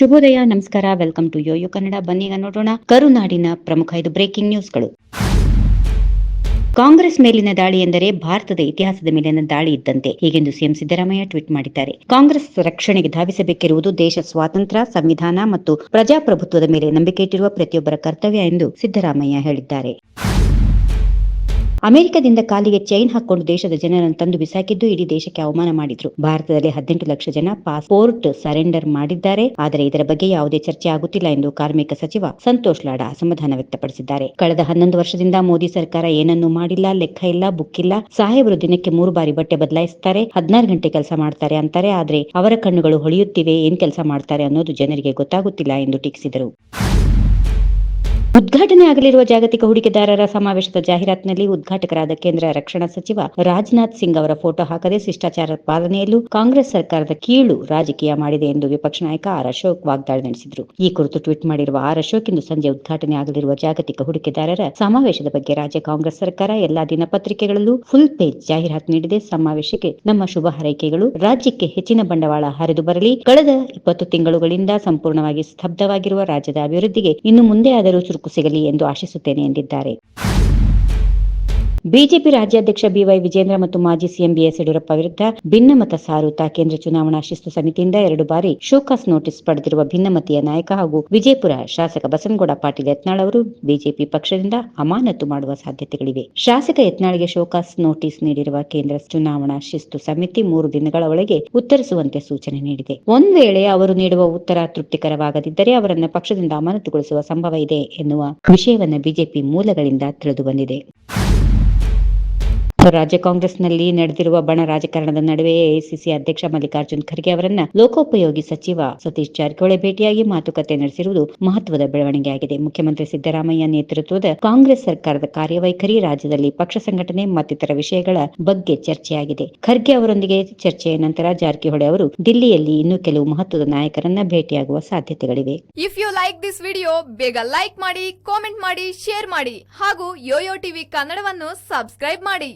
ಶುಭೋದಯ, ನಮಸ್ಕಾರ welcome to YoYo Kannada ಬನ್ನೀಗ ನೋಡೋಣ ಕರುನಾಡಿನ ಪ್ರಮುಖ ಐದು ಬ್ರೇಕಿಂಗ್ ನ್ಯೂಸ್ಗಳು ಕಾಂಗ್ರೆಸ್ ಮೇಲಿನ ದಾಳಿ ಎಂದರೆ ಭಾರತದ ಇತಿಹಾಸದ ಮೇಲಿನ ದಾಳಿ ಇದ್ದಂತೆ, ಹೀಗೆಂದು ಸಿಎಂ ಸಿದ್ದರಾಮಯ್ಯ ಟ್ವೀಟ್ ಮಾಡಿದ್ದಾರೆ. ಕಾಂಗ್ರೆಸ್ ರಕ್ಷಣೆಗೆ ಧಾವಿಸಬೇಕಿರುವುದು ದೇಶ ಸ್ವಾತಂತ್ರ್ಯ, ಸಂವಿಧಾನ ಮತ್ತು ಪ್ರಜಾಪ್ರಭುತ್ವದ ಮೇಲೆ ನಂಬಿಕೆ ಇಟ್ಟಿರುವ ಪ್ರತಿಯೊಬ್ಬರ ಕರ್ತವ್ಯ ಎಂದು ಸಿದ್ದರಾಮಯ್ಯ ಹೇಳಿದ್ದಾರೆ. ಅಮೆರಿಕದಿಂದ ಕಾಲಿಗೆ ಚೈನ್ ಹಾಕೊಂಡು ದೇಶದ ಜನರನ್ನು ತಂದು ಬಿಸಾಕಿದ್ದು ಇಡೀ ದೇಶಕ್ಕೆ ಅವಮಾನ ಮಾಡಿದ್ರು. ಭಾರತದಲ್ಲಿ ಹದಿನೆಂಟು ಲಕ್ಷ ಜನ ಪಾಸ್ಪೋರ್ಟ್ ಸರೆಂಡರ್ ಮಾಡಿದ್ದಾರೆ. ಆದರೆ ಇದರ ಬಗ್ಗೆ ಯಾವುದೇ ಚರ್ಚೆ ಆಗುತ್ತಿಲ್ಲ ಎಂದು ಕಾರ್ಮಿಕ ಸಚಿವ ಸಂತೋಷ್ ಲಾಡ ಅಸಮಾಧಾನ ವ್ಯಕ್ತಪಡಿಸಿದ್ದಾರೆ. ಕಳೆದ ಹನ್ನೊಂದು ವರ್ಷದಿಂದ ಮೋದಿ ಸರ್ಕಾರ ಏನನ್ನೂ ಮಾಡಿಲ್ಲ, ಲೆಕ್ಕ ಇಲ್ಲ, ಬುಕ್ ಇಲ್ಲ. ಸಾಹೇಬರು ದಿನಕ್ಕೆ ಮೂರು ಬಾರಿ ಬಟ್ಟೆ ಬದಲಾಯಿಸುತ್ತಾರೆ ಹದಿನಾರು ಗಂಟೆ ಕೆಲಸ ಮಾಡ್ತಾರೆ ಅಂತಾರೆ. ಆದ್ರೆ ಅವರ ಕಣ್ಣುಗಳು ಹೊಳೆಯುತ್ತಿವೆ, ಏನ್ ಕೆಲಸ ಮಾಡ್ತಾರೆ ಅನ್ನೋದು ಜನರಿಗೆ ಗೊತ್ತಾಗುತ್ತಿಲ್ಲ ಎಂದು ಟೀಕಿಸಿದರು. ಉದ್ಘಾಟನೆ ಆಗಲಿರುವ ಜಾಗತಿಕ ಹೂಡಿಕೆದಾರರ ಸಮಾವೇಶದ ಜಾಹೀರಾತಿನಲ್ಲಿ ಉದ್ಘಾಟಕರಾದ ಕೇಂದ್ರ ರಕ್ಷಣಾ ಸಚಿವ ರಾಜನಾಥ್ ಸಿಂಗ್ ಅವರ ಫೋಟೋ ಹಾಕದೆ ಶಿಷ್ಟಾಚಾರ ಪಾಲನೆಯಲ್ಲೂ ಕಾಂಗ್ರೆಸ್ ಸರ್ಕಾರದ ಕೀಳು ರಾಜಕೀಯ ಮಾಡಿದೆ ಎಂದು ವಿಪಕ್ಷ ನಾಯಕ ಆರ್ ಅಶೋಕ್ ವಾಗ್ದಾಳಿ ನಡೆಸಿದರು. ಈ ಕುರಿತು ಟ್ವೀಟ್ ಮಾಡಿರುವ ಆರ್ ಅಶೋಕ್, ಇಂದು ಸಂಜೆ ಉದ್ಘಾಟನೆ ಆಗಲಿರುವ ಜಾಗತಿಕ ಹೂಡಿಕೆದಾರರ ಸಮಾವೇಶದ ಬಗ್ಗೆ ರಾಜ್ಯ ಕಾಂಗ್ರೆಸ್ ಸರ್ಕಾರ ಎಲ್ಲಾ ದಿನಪತ್ರಿಕೆಗಳಲ್ಲೂ ಫುಲ್ ಪೇಜ್ ಜಾಹೀರಾತು ನೀಡಿದೆ. ಸಮಾವೇಶಕ್ಕೆ ನಮ್ಮ ಶುಭ ಹಾರೈಕೆಗಳು. ರಾಜ್ಯಕ್ಕೆ ಹೆಚ್ಚಿನ ಬಂಡವಾಳ ಹರಿದು ಬರಲಿ. ಕಳೆದ ಇಪ್ಪತ್ತು ತಿಂಗಳುಗಳಿಂದ ಸಂಪೂರ್ಣವಾಗಿ ಸ್ತಬ್ಧವಾಗಿರುವ ರಾಜ್ಯದ ಅಭಿವೃದ್ಧಿಗೆ ಇನ್ನು ಮುಂದೆ ಆದರೂ ಚುರುಕು ಸಿಗಲಿ ಎಂದು ಆಶಿಸುತ್ತೇನೆ ಎಂದಿದ್ದಾರೆ. ಬಿಜೆಪಿ ರಾಜ್ಯಾಧ್ಯಕ್ಷ ಬಿವೈ ವಿಜೇಂದ್ರ ಮತ್ತು ಮಾಜಿ ಸಿಎಂ ಬಿಎಸ್ ಯಡಿಯೂರಪ್ಪ ವಿರುದ್ಧ ಭಿನ್ನಮತ ಸಾರುತ್ತಾ ಕೇಂದ್ರ ಚುನಾವಣಾ ಶಿಸ್ತು ಸಮಿತಿಯಿಂದ ಎರಡು ಬಾರಿ ಶೋಕಾಸ್ ನೋಟಿಸ್ ಪಡೆದಿರುವ ಭಿನ್ನಮತೀಯ ನಾಯಕ ಹಾಗೂ ವಿಜಯಪುರ ಶಾಸಕ ಬಸನಗೌಡ ಪಾಟೀಲ್ ಯತ್ನಾಳ್ ಅವರು ಬಿಜೆಪಿ ಪಕ್ಷದಿಂದ ಅಮಾನತು ಮಾಡುವ ಸಾಧ್ಯತೆಗಳಿವೆ. ಶಾಸಕ ಯತ್ನಾಳ್ಗೆ ಶೋಕಾಸ್ ನೋಟಿಸ್ ನೀಡಿರುವ ಕೇಂದ್ರ ಚುನಾವಣಾ ಶಿಸ್ತು ಸಮಿತಿ ಮೂರು ದಿನಗಳ ಒಳಗೆ ಉತ್ತರಿಸುವಂತೆ ಸೂಚನೆ ನೀಡಿದೆ. ಒಂದ್ ವೇಳೆ ಅವರು ನೀಡುವ ಉತ್ತರ ತೃಪ್ತಿಕರವಾಗದಿದ್ದರೆ ಅವರನ್ನು ಪಕ್ಷದಿಂದ ಅಮಾನತುಗೊಳಿಸುವ ಸಂಭವ ಇದೆ ಎನ್ನುವ ವಿಷಯವನ್ನು ಬಿಜೆಪಿ ಮೂಲಗಳಿಂದ ತಿಳಿದು ಬಂದಿದೆ. ರಾಜ್ಯ ಕಾಂಗ್ರೆಸ್ನಲ್ಲಿ ನಡೆದಿರುವ ಬಣ ರಾಜಕಾರಣದ ನಡುವೆ ಎಐಸಿಸಿ ಅಧ್ಯಕ್ಷ ಮಲ್ಲಿಕಾರ್ಜುನ್ ಖರ್ಗೆ ಅವರನ್ನ ಲೋಕೋಪಯೋಗಿ ಸಚಿವ ಸತೀಶ್ ಜಾರಕಿಹೊಳಿ ಭೇಟಿಯಾಗಿ ಮಾತುಕತೆ ನಡೆಸಿರುವುದು ಮಹತ್ವದ ಬೆಳವಣಿಗೆಯಾಗಿದೆ ಮುಖ್ಯಮಂತ್ರಿ ಸಿದ್ದರಾಮಯ್ಯ ನೇತೃತ್ವದ ಕಾಂಗ್ರೆಸ್ ಸರ್ಕಾರದ ಕಾರ್ಯವೈಖರಿ ರಾಜ್ಯದಲ್ಲಿ ಪಕ್ಷ ಸಂಘಟನೆ ಮತ್ತಿತರ ವಿಷಯಗಳ ಬಗ್ಗೆ ಚರ್ಚೆಯಾಗಿದೆ. ಖರ್ಗೆ ಅವರೊಂದಿಗೆ ಚರ್ಚೆಯ ನಂತರ ಜಾರಕಿಹೊಳಿ ಅವರು ದಿಲ್ಲಿಯಲ್ಲಿ ಇನ್ನೂ ಕೆಲವು ಮಹತ್ವದ ನಾಯಕರನ್ನ ಭೇಟಿಯಾಗುವ ಸಾಧ್ಯತೆಗಳಿವೆ. If you like this video ಬೇಗ ಲೈಕ್ ಮಾಡಿ ಕಾಮೆಂಟ್ ಮಾಡಿ ಶೇರ್ ಮಾಡಿ ಹಾಗೂ ಯೋಯೋ ಟಿವಿ ಕನ್ನಡವನ್ನು ಸಬ್ಸ್ಕ್ರೈಬ್ ಮಾಡಿ.